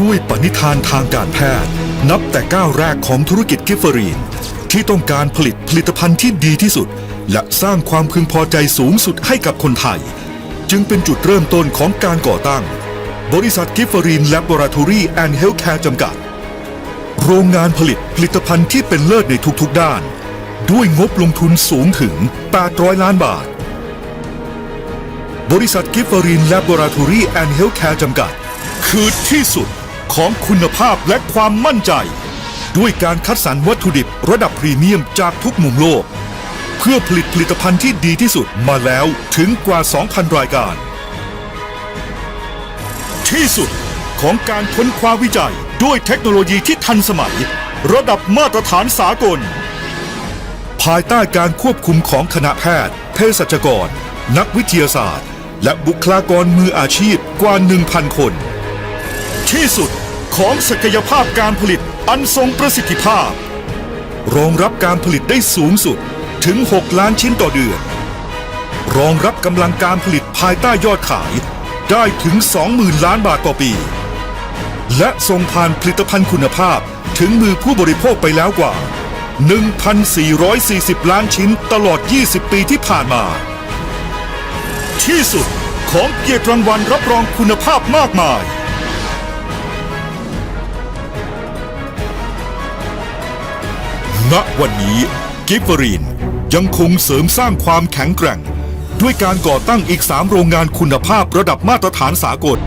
ด้วยปณิธานทางการแพทย์ นับแต่ก้าวแรกของธุรกิจกิฟเฟอรีน ที่ต้องการผลิตผลิตภัณฑ์ที่ดีที่สุด และสร้างความพึงพอใจสูงสุดให้กับคนไทย จึงเป็นจุดเริ่มต้นของการก่อตั้ง บริษัทกิฟเฟอรีนแลบอราทอรี่แอนด์เฮลท์แคร์จำกัด โรงงานผลิตผลิตภัณฑ์ที่เป็นเลิศในทุกๆด้าน ด้วยงบลงทุนสูงถึง 800 ล้านบาท บริษัทกิฟเฟอรีนแลบอราทอรี่แอนด์เฮลท์แคร์จำกัด คือที่สุด ของคุณภาพและความมั่นใจ ด้วยการคัดสรรวัตถุดิบระดับพรีเมียมจากทุกมุมโลก เพื่อผลิตผลิตภัณฑ์ที่ดีที่สุดมาแล้วถึงกว่า 2,000 รายการ ที่สุดของการค้นคว้าวิจัยด้วยเทคโนโลยีที่ทันสมัย ระดับมาตรฐานสากล ภายใต้การควบคุมของคณะแพทย์ เภสัชกร นักวิทยาศาสตร์ และบุคลากรมืออาชีพกว่า 1,000 คน ที่สุดของศักยภาพการผลิตอันทรงประสิทธิภาพ รองรับการผลิตได้สูงสุดถึง 6 ล้านชิ้นต่อเดือน รองรับกำลังการผลิตภายใต้ยอดขายได้ถึง 20,000 ล้านบาทต่อปี และส่งผ่านผลิตภัณฑ์คุณภาพถึงมือผู้บริโภคไปแล้วกว่า 1,440 ล้านชิ้นตลอด 20 ปีที่ผ่านมา ที่สุดของเกียรติรางวัลรับรองคุณภาพมากมาย ณวันนี้กิฟเฟอรีนยังคงเสริมสร้างความแข็งแกร่ง ด้วยการก่อตั้งอีก 3 โรงงานคุณภาพระดับมาตรฐานสากล